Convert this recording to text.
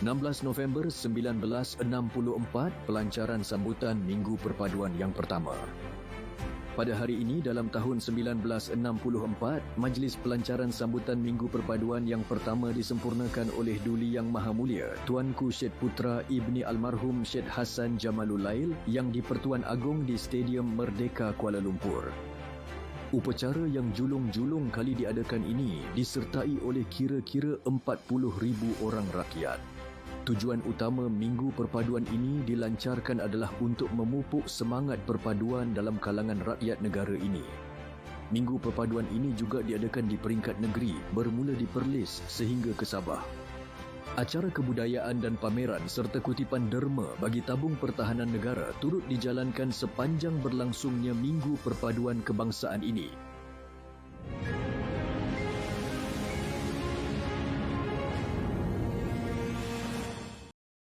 16 November 1964, pelancaran sambutan Minggu Perpaduan yang pertama. Pada hari ini dalam tahun 1964, Majlis Pelancaran Sambutan Minggu Perpaduan yang pertama disempurnakan oleh Duli Yang Maha Mulia, Tuanku Syed Putra Ibni Almarhum Syed Hassan Jamalul Lail yang di-Pertuan Agong di Stadium Merdeka Kuala Lumpur. Upacara yang julung-julung kali diadakan ini disertai oleh kira-kira 40,000 orang rakyat. Tujuan utama Minggu Perpaduan ini dilancarkan adalah untuk memupuk semangat perpaduan dalam kalangan rakyat negara ini. Minggu Perpaduan ini juga diadakan di peringkat negeri bermula di Perlis sehingga ke Sabah. Acara kebudayaan dan pameran serta kutipan derma bagi tabung pertahanan negara turut dijalankan sepanjang berlangsungnya Minggu Perpaduan Kebangsaan ini